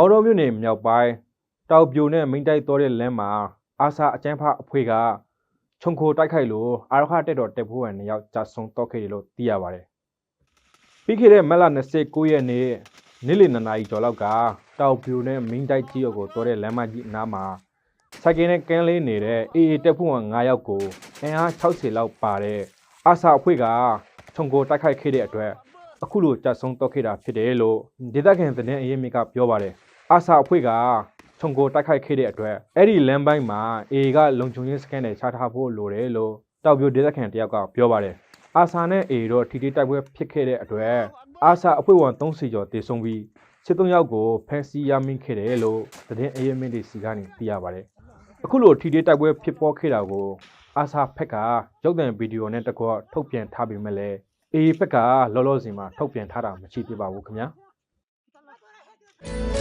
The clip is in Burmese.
မော်တော်မြို့နယ်မြောက်ပိုင်းတောက်ပြိုနဲ့မိန်တိုက်တော်တဲ့လမ်းမှာအာဆာအကျန်းဖအဖွဲ့ကခြုံခိုတိုက်ခိုက်လို့အာရခတက်တော်တက်ဖို့ဝင်နှစ်ယောက်ကြာဆုံးတော့ခဲ့တယ်လို့သိရပါတယ်။ပြီးခဲ့တဲ့မက်လ29ရက်နေ့နေ့လယ်2နာရီကျော်လောက်ကတောက်ပြိုနဲ့မိန်တိုက်ကြီးကိုတော်တဲ့လမ်းမကြီးအနားမှာစိုက်ကင်းနဲ့ကင်းလေးနေတဲ့အေအေတက်ဖို့ဝင်9ယောက်ကိုအင်အား60လောက်ပါတဲ့အာဆာအဖွဲ့ကခြုံခိုတိုက်ခိုက်ခဲ့တဲ့အတွက်အခုလိုကြဆုံတော့ခဲ့တာဖြစ်တယ်လို့ဒေသခံသတင်းအရင်းမြစ်ကပြောပါတယ်။ အာဆာအဖွဲ့ကခြုံကိုတိုက်ခိုက်ခဲ့တဲ့အတွက်အဲ့ဒီလမ်းပိုင်းမှာအေကလုံခြုံရေးစကန်တွေချထားဖို့လိုတယ်လို့တောက်ပြိုဒေသခံတယောက်ကပြောပါတယ်။အာဆာနဲ့အေတော့ထီထီတိုက်ပွဲဖြစ်ခဲ့တဲ့အတွက်အာဆာအဖွဲ့ဝင်30ကျော်တေဆုံးပြီး73ယောက်ကိုဖမ်းဆီးရမိခဲ့တယ်လို့သတင်းအရင်းမြစ်တွေစီကနေသိရပါတယ်။အခုလိုထီထီတိုက်ပွဲဖြစ်ပေါ်ခဲ့တာကိုအာဆာဖက်ကရုပ်သံဗီဒီယိုနဲ့တကွထုတ်ပြန်ထားပေမဲ့လည်းအေးဘက်ကလောလောဆယ်မှာထုတ်ပြန်ထားတာမရှိသေးပါဘူးခင်ဗျာ။